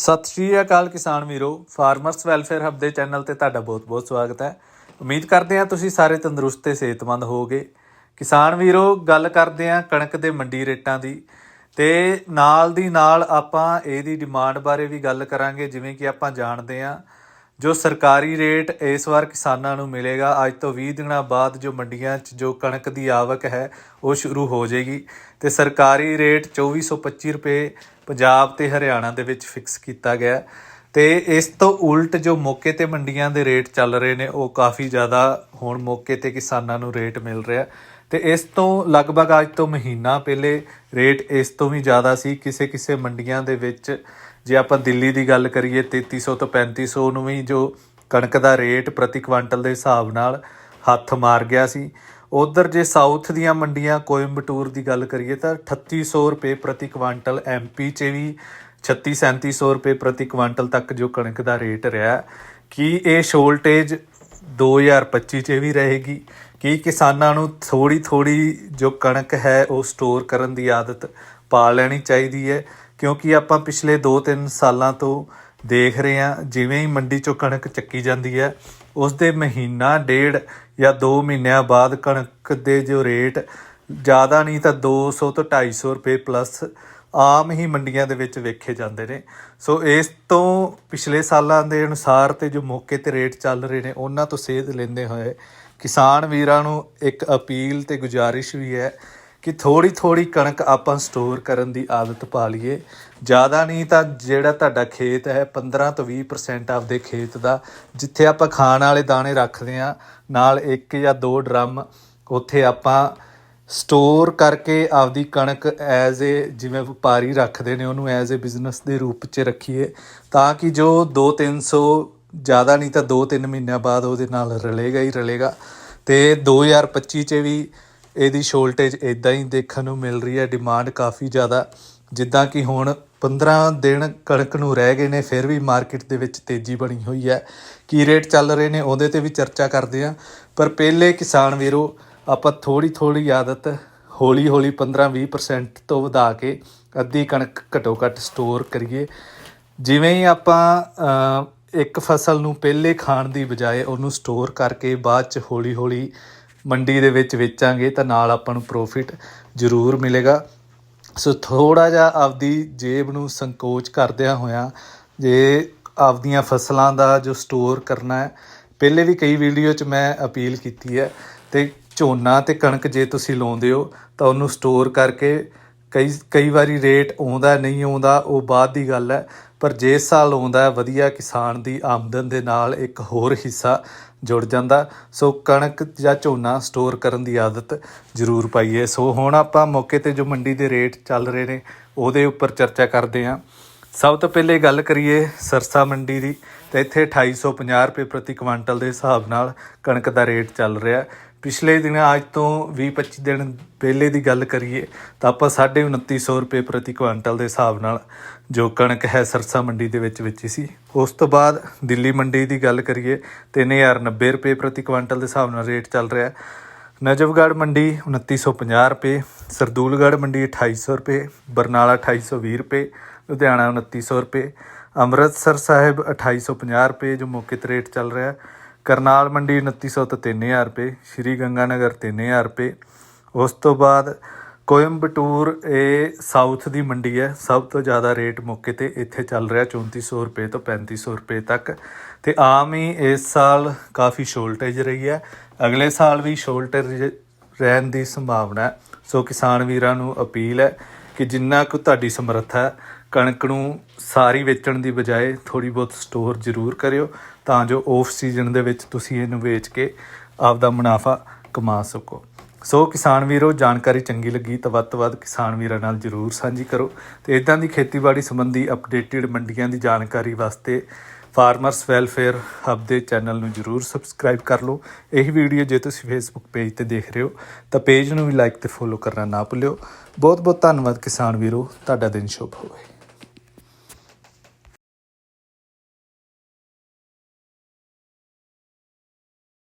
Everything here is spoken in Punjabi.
ਸਤਿ ਸ਼੍ਰੀ ਅਕਾਲ ਕਿਸਾਨ ਵੀਰੋ ਫਾਰਮਰਸ ਵੈਲਫੇਅਰ ਹੱਬ ਦੇ ਚੈਨਲ ਤੇ ਤੁਹਾਡਾ ਬਹੁਤ-ਬਹੁਤ ਸਵਾਗਤ ਹੈ। ਉਮੀਦ ਕਰਦੇ ਹਾਂ ਤੁਸੀਂ ਸਾਰੇ ਤੰਦਰੁਸਤ ਤੇ ਸਿਹਤਮੰਦ ਹੋਵੋਗੇ। ਕਿਸਾਨ ਵੀਰੋ, ਗੱਲ ਕਰਦੇ ਹਾਂ ਕਣਕ ਦੇ ਮੰਡੀ ਰੇਟਾਂ ਦੀ। ਤੇ ਨਾਲ ਦੀ ਨਾਲ ਆਪਾਂ ਇਹਦੀ ਡਿਮਾਂਡ ਬਾਰੇ ਵੀ ਗੱਲ ਕਰਾਂਗੇ, ਜਿਵੇਂ ਕਿ ਆਪਾਂ ਜਾਣਦੇ ਹਾਂ ਜੋ ਸਰਕਾਰੀ ਰੇਟ ਇਸ ਵਾਰ ਕਿਸਾਨਾਂ ਨੂੰ ਮਿਲੇਗਾ। ਅੱਜ ਤੋਂ 20 ਦਿਨਾਂ ਬਾਅਦ ਜੋ ਮੰਡੀਆਂ 'ਚ ਜੋ ਕਣਕ ਦੀ ਆਵਕ ਹੈ, ਉਹ ਸ਼ੁਰੂ ਹੋ ਜਾਏਗੀ। ਤੇ ਸਰਕਾਰੀ ਰੇਟ 2425 ਰੁਪਏ ਪੰਜਾਬ ਤੇ ਹਰਿਆਣਾ ਦੇ ਵਿੱਚ ਫਿਕਸ ਕੀਤਾ ਗਿਆ ਹੈ। ਤੇ ਇਸ ਤੋਂ ਉਲਟ ਜੋ ਮੌਕੇ ਤੇ ਮੰਡੀਆਂ ਦੇ ਰੇਟ ਚੱਲ ਰਹੇ ਨੇ, ਉਹ ਕਾਫੀ ਜ਼ਿਆਦਾ ਹੁਣ ਮੌਕੇ ਤੇ ਕਿਸਾਨਾਂ ਨੂੰ ਰੇਟ ਮਿਲ ਰਿਹਾ ਤੇ ਇਸ ਤੋਂ ਲਗਭਗ ਅੱਜ ਤੋਂ ਮਹੀਨਾ ਪਹਿਲੇ ਰੇਟ ਇਸ ਤੋਂ ਵੀ ਜ਼ਿਆਦਾ ਸੀ। ਕਿਸੇ ਕਿਸੇ ਮੰਡੀਆਂ ਦੇ ਵਿੱਚ ਜੇ ਆਪਾਂ ਦਿੱਲੀ ਦੀ ਗੱਲ ਕਰੀਏ 3300 ਤੋਂ 3500 ਨੂੰ ਵੀ ਜੋ ਕਣਕ ਦਾ ਰੇਟ ਪ੍ਰਤੀ ਕੁਇੰਟਲ ਦੇ ਹਿਸਾਬ ਨਾਲ ਹੱਥ ਮਾਰ ਗਿਆ ਸੀ। ਉਧਰ ਜੇ ਸਾਊਥ ਦੀਆਂ ਮੰਡੀਆਂ ਕੋਇੰਬਟੂਰ ਦੀ ਗੱਲ ਕਰੀਏ ਤਾਂ 3800 ਰੁਪਏ ਪ੍ਰਤੀ ਕੁਆਂਟਲ ਐਮਪੀ 'ਚ ਵੀ 36 3700 ਰੁਪਏ ਪ੍ਰਤੀ ਕੁਆਂਟਲ ਤੱਕ ਜੋ ਕਣਕ ਦਾ ਰੇਟ ਰਿਹਾ, ਕੀ ਇਹ ਸ਼ੋਲਟੇਜ 2025 'ਚ ਵੀ ਰਹੇਗੀ? ਕੀ ਕਿਸਾਨਾਂ ਨੂੰ ਥੋੜੀ ਥੋੜੀ ਜੋ ਕਣਕ ਹੈ ਉਹ ਸਟੋਰ ਕਰਨ ਦੀ ਆਦਤ ਪਾ ਲੈਣੀ ਚਾਹੀਦੀ ਹੈ? ਕਿਉਂਕਿ ਆਪਾਂ ਪਿਛਲੇ 2-3 ਸਾਲਾਂ ਤੋਂ ਦੇਖ ਰਹੇ ਹਾਂ, ਜਿਵੇਂ ਹੀ ਮੰਡੀ ਚੋਂ ਕਣਕ ਚੱਕੀ ਜਾਂਦੀ ਹੈ ਉਸ ਦੇ ਮਹੀਨਾ ਡੇਢ ਜਾਂ 2 ਮਹੀਨਿਆਂ ਬਾਅਦ ਕਣਕ ਦੇ ਜੋ ਰੇਟ, ਜ਼ਿਆਦਾ ਨਹੀਂ ਤਾਂ 200 ਤੋਂ 250 ਰੁਪਏ ਪਲੱਸ ਆਮ ਹੀ ਮੰਡੀਆਂ ਦੇ ਵਿੱਚ ਵੇਖੇ ਜਾਂਦੇ ਨੇ। ਸੋ ਇਸ ਤੋਂ ਪਿਛਲੇ ਸਾਲਾਂ ਦੇ ਅਨੁਸਾਰ ਤੇ ਜੋ ਮੌਕੇ ਤੇ ਰੇਟ ਚੱਲ ਰਹੇ ਨੇ, ਉਹਨਾਂ ਤੋਂ ਸੇਧ ਲੈਂਦੇ ਹੋਏ ਕਿਸਾਨ ਵੀਰਾਂ ਨੂੰ ਇੱਕ ਅਪੀਲ ਤੇ ਗੁਜ਼ਾਰਿਸ਼ ਵੀ ਹੈ ਕਿ ਥੋੜੀ ਥੋੜੀ ਕਣਕ ਆਪਾਂ ਸਟੋਰ ਕਰਨ ਦੀ ਆਦਤ ਪਾ ਲਈਏ। ਜ਼ਿਆਦਾ ਨਹੀਂ ਤਾਂ ਜਿਹੜਾ ਤੁਹਾਡਾ ਖੇਤ ਹੈ 15 ਤੋਂ 20% ਆਪਦੇ ਖੇਤ ਦਾ, ਜਿੱਥੇ ਆਪਾਂ ਖਾਣ ਵਾਲੇ ਦਾਣੇ ਰੱਖਦੇ ਆ ਨਾਲ ਇੱਕ ਜਾਂ ਦੋ ਡਰਮ ਉੱਥੇ ਆਪਾਂ ਸਟੋਰ ਕਰਕੇ ਆਪਦੀ ਕਣਕ ਐਜ਼ ਏ ਜਿਵੇਂ ਵਪਾਰੀ ਰੱਖਦੇ ਨੇ, ਉਹਨੂੰ ਐਜ਼ ਏ ਬਿਜ਼ਨਸ ਦੇ ਰੂਪ 'ਚ ਰੱਖੀਏ। ਤਾਂ ਕਿ ਜੋ 2-300 ਜ਼ਿਆਦਾ ਨਹੀਂ ਤਾਂ 2-3 ਮਹੀਨਿਆਂ ਬਾਅਦ ਉਹਦੇ ਨਾਲ ਰਲੇਗਾ ਹੀ ਰਲੇਗਾ। ਤੇ 2025 'ਚ ਵੀ ਇਹਦੀ ਸ਼ੋਲਟੇਜ ਇਦਾਂ ਹੀ ਦੇਖਣ ਨੂੰ ਮਿਲ ਰਹੀ ਹੈ ਡਿਮਾਂਡ ਕਾਫੀ ਜ਼ਿਆਦਾ। ਜਿੱਦਾਂ ਕਿ ਹੁਣ 15 ਦਿਨ ਕਣਕ ਨੂੰ ਰਹਿ ਗਏ ਨੇ, ਫਿਰ ਵੀ ਮਾਰਕੀਟ ਦੇ ਵਿੱਚ ਤੇਜ਼ੀ ਬਣੀ ਹੋਈ ਹੈ। ਕੀ ਰੇਟ ਚੱਲ ਰਹੇ ਨੇ, ਉਹਦੇ ਤੇ ਵੀ ਚਰਚਾ ਕਰਦੇ ਹਾਂ। ਪਰ ਪਹਿਲੇ ਕਿਸਾਨ ਵੀਰੋ, ਆਪਾਂ ਥੋੜੀ ਥੋੜੀ ਆਦਤ ਹੌਲੀ ਹੌਲੀ 15-20% ਤੋਂ ਵਧਾ ਕੇ ਅੱਧੀ ਕਣਕ ਘਟੋ ਘੱਟ ਸਟੋਰ ਕਰੀਏ। ਜਿਵੇਂ ਹੀ ਆਪਾਂ ਇੱਕ ਫਸਲ ਨੂੰ ਪਹਿਲੇ ਖਾਣ ਦੀ ਬਜਾਏ ਉਹਨੂੰ ਸਟੋਰ ਕਰਕੇ ਬਾਅਦ ਚ ਹੌਲੀ ਹੌਲੀ ਮੰਡੀ ਦੇ ਵਿੱਚ ਵੇਚਾਂਗੇ ਤਾਂ ਨਾਲ ਆਪਾਂ ਨੂੰ ਪ੍ਰੋਫਿਟ ਜ਼ਰੂਰ ਮਿਲੇਗਾ। ਸੋ ਥੋੜਾ ਜਿਹਾ ਆਪਦੀ ਜੇਬ ਨੂੰ ਸੰਕੋਚ ਕਰਦਿਆਂ ਹੋਇਆਂ ਜੇ ਆਪਦੀਆਂ ਫਸਲਾਂ ਦਾ ਜੋ ਸਟੋਰ ਕਰਨਾ ਹੈ, ਪਹਿਲੇ ਵੀ ਕਈ ਵੀਡੀਓ 'ਚ ਮੈਂ ਅਪੀਲ ਕੀਤੀ ਹੈ ਤੇ ਝੋਨਾ ਤੇ ਕਣਕ ਜੇ ਤੁਸੀਂ ਲਾਉਂਦੇ ਹੋ ਤਾਂ ਉਹਨੂੰ ਸਟੋਰ ਕਰਕੇ ਕਈ ਕਈ ਵਾਰੀ ਰੇਟ ਆਉਂਦਾ, ਨਹੀਂ ਆਉਂਦਾ, ਉਹ ਬਾਅਦ ਦੀ ਗੱਲ ਹੈ। ਪਰ ਜੇ ਸਾਲ ਆਉਂਦਾ ਹੈ, ਵਧੀਆ ਕਿਸਾਨ ਦੀ ਆਮਦਨ ਦੇ ਨਾਲ ਇੱਕ ਹੋਰ ਹਿੱਸਾ ਜੁੜ ਜਾਂਦਾ। ਸੋ ਕਣਕ ਜਾਂ ਝੋਨਾ ਸਟੋਰ ਕਰਨ ਦੀ ਆਦਤ ਜ਼ਰੂਰ ਪਾਈਏ। ਸੋ ਹੁਣ ਆਪਾਂ ਮੌਕੇ ਤੇ ਜੋ ਮੰਡੀ ਦੇ ਰੇਟ ਚੱਲ ਰਹੇ ਨੇ, ਉਹਦੇ ਉੱਪਰ ਚਰਚਾ ਕਰਦੇ ਹਾਂ। ਸਭ ਤੋਂ ਪਹਿਲੇ ਗੱਲ ਕਰੀਏ ਸਰਸਾ ਮੰਡੀ ਦੀ। ਤੇ ਇੱਥੇ 2850 ਰੁਪਏ ਪ੍ਰਤੀ ਕੁਆਂਟਲ ਦੇ ਹਿਸਾਬ ਨਾਲ ਕਣਕ ਦਾ ਰੇਟ ਚੱਲ ਰਿਹਾ। ਪਿਛਲੇ ਦਿਨ ਅੱਜ ਤੋਂ 20-25 ਦਿਨ ਪਹਿਲੇ ਦੀ ਗੱਲ ਕਰੀਏ ਤਾਂ ਆਪਾਂ 2950 ਰੁਪਏ ਪ੍ਰਤੀ ਕੁਇੰਟਲ ਦੇ ਹਿਸਾਬ ਨਾਲ ਜੋ ਕਣਕ ਹੈ ਸਰਸਾ ਮੰਡੀ ਦੇ ਵਿੱਚ ਵੇਚੀ ਸੀ। ਉਸ ਤੋਂ ਬਾਅਦ ਦਿੱਲੀ ਮੰਡੀ ਦੀ ਗੱਲ ਕਰੀਏ 3090 ਰੁਪਏ ਪ੍ਰਤੀ ਕੁਇੰਟਲ ਦੇ ਹਿਸਾਬ ਨਾਲ ਰੇਟ ਚੱਲ ਰਿਹਾ ਨਜਫਗੜ੍ਹ ਮੰਡੀ 2950 ਰੁਪਏ, ਸਰਦੂਲਗੜ੍ਹ ਮੰਡੀ 2800 ਰੁਪਏ, ਬਰਨਾਲਾ 2820 ਰੁਪਏ, ਲੁਧਿਆਣਾ 2900 ਰੁਪਏ, ਅੰਮ੍ਰਿਤਸਰ ਸਾਹਿਬ 2850 ਰੁਪਏ ਜੋ ਮੌਕੇ ਤੇ ਰੇਟ ਚੱਲ ਰਿਹਾ ਕਰਨਾਲ ਮੰਡੀ 2900 ਤੋਂ 3000 ਰੁਪਏ, ਸ਼੍ਰੀ ਗੰਗਾਨਗਰ 3000 ਰੁਪਏ। ਉਸ ਤੋਂ ਬਾਅਦ ਕੋਇੰਬਟੂਰ, ਇਹ ਸਾਊਥ ਦੀ ਮੰਡੀ ਹੈ। ਸਭ ਤੋਂ ਜ਼ਿਆਦਾ ਰੇਟ ਮੌਕੇ ਤੇ ਇੱਥੇ ਚੱਲ ਰਿਹਾ 3400 ਰੁਪਏ ਤੋਂ 3500 ਰੁਪਏ ਤੱਕ। ਤੇ ਆਮ ਹੀ ਇਸ ਸਾਲ ਕਾਫੀ ਸ਼ੋਲਟੇਜ ਰਹੀ ਹੈ। ਅਗਲੇ ਸਾਲ ਵੀ ਸ਼ੋਲਟੇਜ ਰਹਿਣ ਦੀ ਸੰਭਾਵਨਾ ਹੈ। ਸੋ ਕਿਸਾਨ ਵੀਰਾਂ ਨੂੰ ਅਪੀਲ ਹੈ ਕਿ ਜਿੰਨਾ ਕੁ ਤੁਹਾਡੀ ਸਮਰੱਥਾ ਹੈ ਕਣਕ ਨੂੰ ਸਾਰੀ ਵੇਚਣ ਦੀ ਬਜਾਏ ਥੋੜੀ ਬਹੁਤ ਸਟੋਰ ਜ਼ਰੂਰ ਕਰਿਓ, ਤਾਂ ਜੋ ਆਫ ਸੀਜ਼ਨ ਦੇ ਵਿੱਚ ਤੁਸੀਂ ਇਹਨੂੰ ਵੇਚ ਕੇ ਆਪਦਾ ਮੁਨਾਫਾ ਕਮਾ ਸਕੋ। ਸੋ ਕਿਸਾਨ ਵੀਰੋ, ਜਾਣਕਾਰੀ ਚੰਗੀ ਲੱਗੀ ਤਾਂ ਵੱਧ ਤੋਂ ਵੱਧ ਕਿਸਾਨ ਵੀਰਾਂ ਨਾਲ ਜਰੂਰ ਸਾਂਝੀ ਕਰੋ ਤੇ ਇਦਾਂ ਦੀ ਖੇਤੀਬਾੜੀ ਸੰਬੰਧੀ ਅਪਡੇਟਡ ਮੰਡੀਆਂ ਦੀ ਜਾਣਕਾਰੀ ਵਾਸਤੇ ਫਾਰਮਰਸ ਵੈਲਫੇਅਰ ਹੱਬ ਦੇ ਚੈਨਲ ਨੂੰ ਜਰੂਰ ਸਬਸਕ੍ਰਾਈਬ ਕਰ ਲਓ। ਇਹ ਵੀਡੀਓ ਜੇ ਤੁਸੀਂ ਫੇਸਬੁੱਕ ਪੇਜ ਤੇ ਦੇਖ ਰਹੇ ਹੋ, ਤਾਂ ਪੇਜ ਨੂੰ ਵੀ ਲਾਈਕ ਤੇ ਫੋਲੋ ਕਰਨਾ ਨਾ ਭੁੱਲਿਓ। ਬਹੁਤ ਬਹੁਤ ਧੰਨਵਾਦ ਕਿਸਾਨ ਵੀਰੋ, ਤੁਹਾਡਾ ਦਿਨ ਸ਼ੁਭ ਹੋਵੇ।